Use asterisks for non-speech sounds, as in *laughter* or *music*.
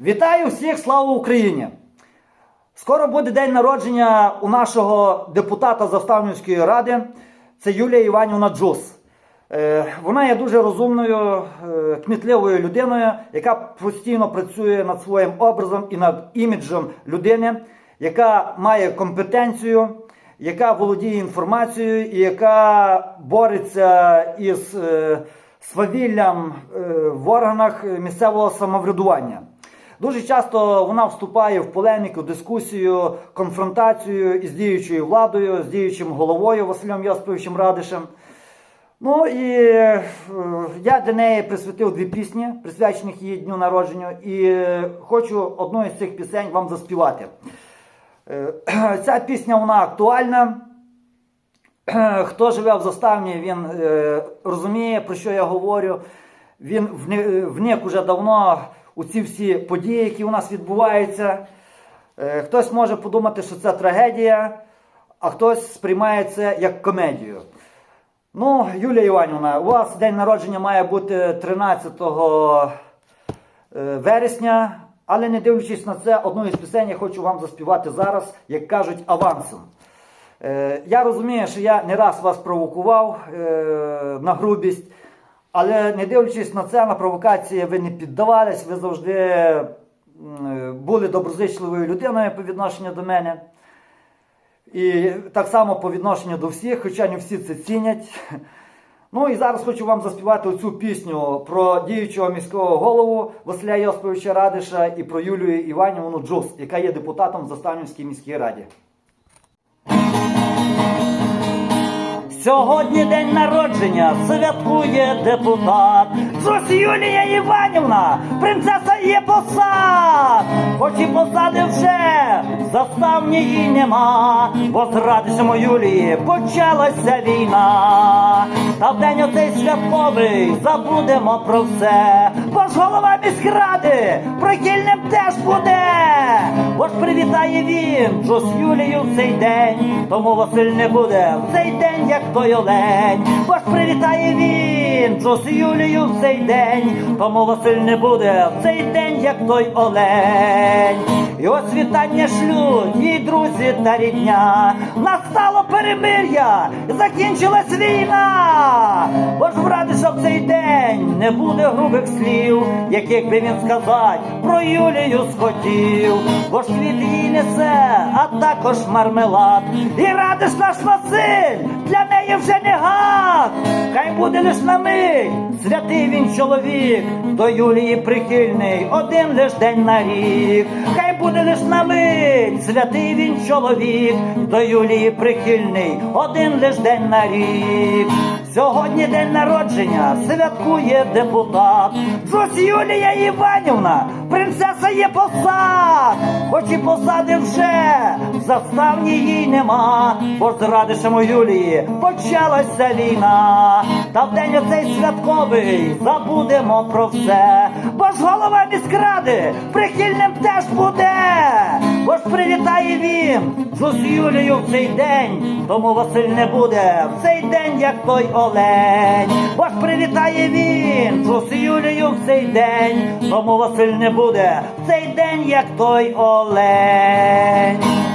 Вітаю всіх, слава Україні! Скоро буде день народження у нашого депутата Заставнівської ради. Це Юлія Іванівна Джус. Е, Вона є дуже розумною, е, кмітливою людиною, яка постійно працює над своїм образом і над іміджем людини, яка має компетенцію, яка володіє інформацією і яка бореться із е, свавіллям в органах місцевого самоврядування. Дуже часто вона вступає в полеміку, дискусію, конфронтацію із діючою владою, з діючим головою Василем Йосиповичем Радишем. Ну і е, я для неї присвятив дві пісні, присвячених її дню народження, і е, хочу одну із цих пісень вам заспівати. Е, *clears throat* Ця пісня вона актуальна. *clears throat* Хто живе в заставні, він розуміє, про що я говорю. Він вни- вник уже давно у ці всі події, які у нас відбуваються. Е, хтось може подумати, що це трагедія, а хтось сприймає це як комедію. Ну, Юлія Іванівна, у вас день народження має бути 13 е, вересня, але не дивлячись на це, одну із пісень я хочу вам заспівати зараз, як кажуть, авансом. Е, Я розумію, що я не раз вас провокував на грубість, але не дивлячись на це, на провокації ви не піддавались, ви завжди були доброзичливою людиною по відношенню до мене. І так само по відношенню до всіх, хоча не всі це цінять. Ну і зараз хочу вам заспівати оцю пісню про діючого міського голову Василя Йосиповича Радиша і про Юлію Іванівну Джус, яка є депутатом в Заставнівській міській раді. Сьогодні день народження святкує депутат. Зос Юлія Іванівна, принцеса є посад, хоч і посади вже заставні їй нема, бо з радістю Юлії почалася війна. Та в день оцей святковий забудемо про все, бо ж голова міськради прихильним теж буде, бо привітає він Джос Юлію в цей день, тому Василь не буде в цей день, як той олень, бо привітає він Джос Юлію в цей день, тому Василь не буде в цей день, як той олень. І ось вітання шлють їй друзі та рідня. Настало перемир'я, закінчилась війна. Не буде грубих слів, яких би він сказати про Юлію схотів. Бо ж квіт їй несе, а також мармелад. І радиш наш Василь, для неї вже не гад. Буде лиш на мить, святий він чоловік, до Юлії прихильний, один лиш день на рік. Хай буде лиш на мить, святий він чоловік, до Юлії прихильний, один лиш день на рік. Сьогодні день народження святкує депутат. Джось Юлія Іванівна, принцеса є посад, хоч і посади вже заставні їй нема, бо з радишем Юлії почалася війна. Та в день оцей святковий забудемо про все, бо ж голова міськради прихильним теж буде, бо ж привітає він Джус Юлію в цей день, тому Василь не буде в цей день, як той олень, бо ж привітає він Джус Юлію в цей день, тому Василь не буде в цей день, як той олень.